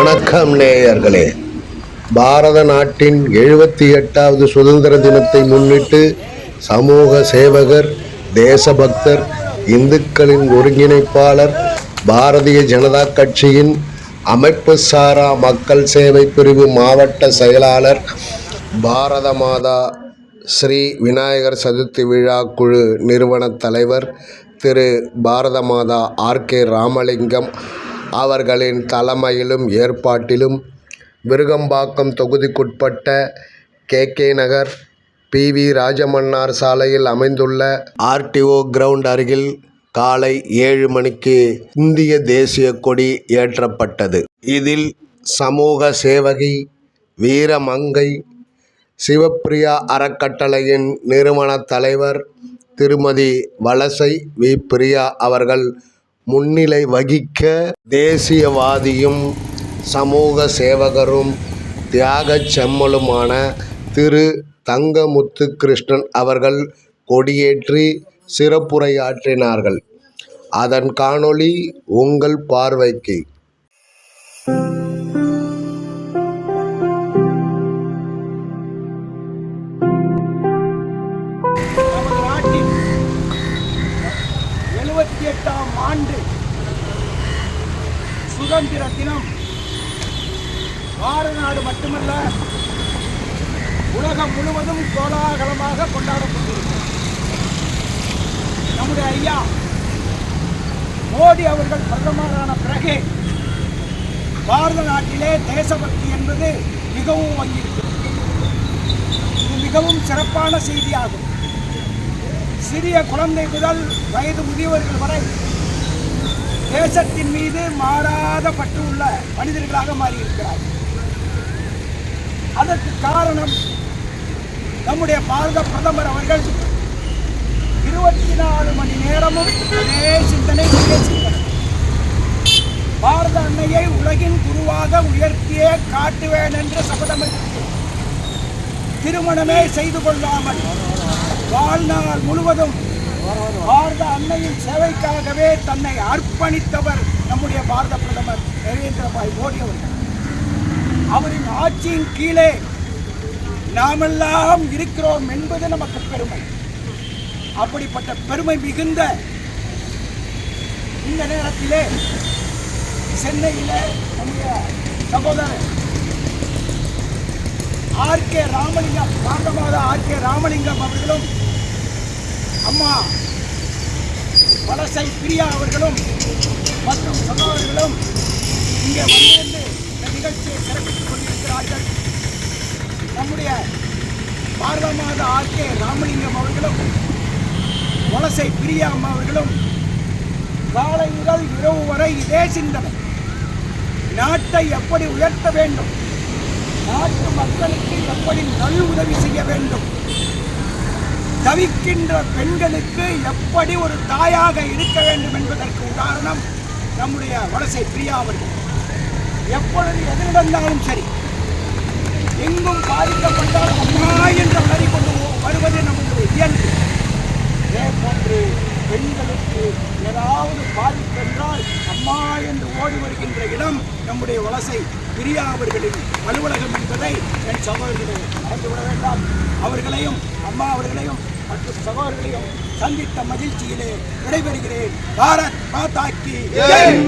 வணக்கம் நேயர்களே. பாரத நாட்டின் எழுபத்தி எட்டாவது சுதந்திர தினத்தை முன்னிட்டு சமூக சேவகர் தேசபக்தர் இந்துக்களின் ஒருங்கிணைப்பாளர் பாரதிய ஜனதா கட்சியின் அமைப்பு சாரா மக்கள் சேவை பிரிவு மாவட்ட செயலாளர் பாரத மாதா ஸ்ரீ விநாயகர் சதுர்த்தி விழா குழு நிறுவன தலைவர் திரு பாரத மாதா ஆர் கே ராமலிங்கம் அவர்களின் தலைமையிலும் ஏற்பாட்டிலும் விருகம்பாக்கம் தொகுதிக்குட்பட்ட K. K. Nagar P. V. Rajamannar சாலையில் அமைந்துள்ள ஆர்டிஓ கிரவுண்ட் அருகில் காலை ஏழு மணிக்கு இந்திய தேசிய கொடி ஏற்றப்பட்டது. இதில் சமூக சேவகி வீரமங்கை சிவப்பிரியா அறக்கட்டளையின் நிறுவன தலைவர் திருமதி வலசை வி. பிரியா அவர்கள் முன்னிலை வகிக்க தேசியவாதியும் சமூக சேவகரும் தியாகச் செம்மலுமான திரு. தங்கமுத்து கிருஷ்ணன் அவர்கள் கொடியேற்றி சிறப்புரையாற்றினார்கள். அதன் காணொளி உங்கள் பார்வைக்கு. ஆண்டு சுதந்திர தினம் பாரத நாடு மட்டுமல்ல உலகம் முழுவதும் கோலாகலமாக கொண்டாடப்பட்டிருக்கிறது நம்முடைய ஐயா மோடி அவர்கள் பிரதமரான பிறகு பாரத நாட்டிலே தேசபக்தி என்பது மிகவும் வங்கியிருக்கிறது இது மிகவும் சிறப்பான செய்தியாகும். சிறிய குழந்தை முதல் வயது முதியவர்கள் வரை தேசத்தின் மீது மாறாத பற்று உள்ள மனிதர்களாக மாறியிருக்கிறார் அதற்கு காரணம் நம்முடைய பாரத பிரதமர் அவர்கள் இருபத்தி நாலு மணி நேரமும் அதே சிந்தனை ஒரே சிந்தனை பாரத அன்னையை உலகின் குருவாக உயர்த்தியே காட்டுவேன் என்று சபதம் திருமணமே செய்து கொள்ளாமல் வாழ்நாள் முழுவதும் பாரத அன்னையின் சேவைக்காகவே தன்னை அர்ப்பணித்தவர் நம்முடைய பாரத பிரதமர் நரேந்திரபாய் மோடி அவர்கள். அவரின் ஆட்சியின் கீழே நாமெல்லாம் இருக்கிறோம் என்பது நமக்கு பெருமை. அப்படிப்பட்ட பெருமை மிகுந்த இந்த நேரத்திலே சென்னையில் நம்முடைய சகோதரர் ஆர் கே ராமலிங்கம் பாரதமாத ஆர் கே ராமலிங்கம் அவர்களும் அம்மா வலசை பிரியா அவர்களும் மற்றும் சகோதரர்களும் இங்கே வந்திருந்து இந்த நிகழ்ச்சியை சிறப்பித்துக் கொண்டிருக்கிறார்கள். நம்முடைய பாரத மாதா ராமலிங்கம் அவர்களும் வலசை பிரியா அம்மா அவர்களும் காலை முதல் இரவு வரை இதே சிந்தனை. நாட்டை எப்படி உயர்த்த வேண்டும்? நாட்டு மக்களுக்கு எப்படி நல் உதவி செய்ய வேண்டும்? தவிக்கின்ற பெண்களுக்கு எப்படி ஒரு தாயாக இருக்க வேண்டும் என்பதற்கு உதாரணம் நம்முடைய வலசை பிரியா அவர்கள். எப்பொழுது எது நடந்தாலும் சரி எங்கும் பாதிக்கப்பட்டால் அம்மா என்று அலறி கொண்டு வருவது நம்முடைய இயல்பு. இதே போன்று பெண்களுக்கு ஏதாவது பாதிப்பு என்றால் அம்மா என்று ஓடி வருகின்ற இடம் நம்முடைய வலசை பிரியா அவர்களின் அலுவலகம் என்பதை என் சகோதரர்களை மறந்துவிட வேண்டாம். அவர்களையும் அம்மா அவர்களையும் மற்றும் சகோதரர்களையும் சந்தித்த மகிழ்ச்சியிலே விடைபெறுகிறேன். பாரத் மாதாக்கி ஜெய்!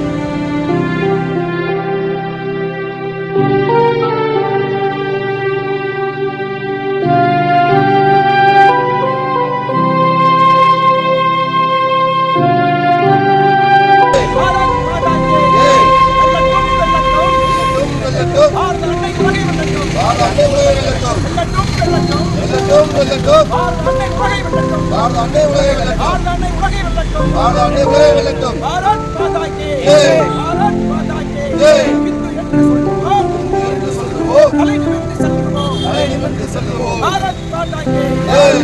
பாரத அன்னை உலகை விளக்கும் பாரத அன்னை உலகை விளக்கும் பாரத அன்னை உலகை விளக்கும் பாரத் மாதா கி ஜெய் பாரத் மாதா கி ஜெய் இந்து என்று சொல்லுவோம் என்று சொல்லுவோம் தலை நிமிர்ந்து செல்லுவோம் தலை நிமிர்ந்து செல்லுவோம் பாரத் மாதா கி ஜெய்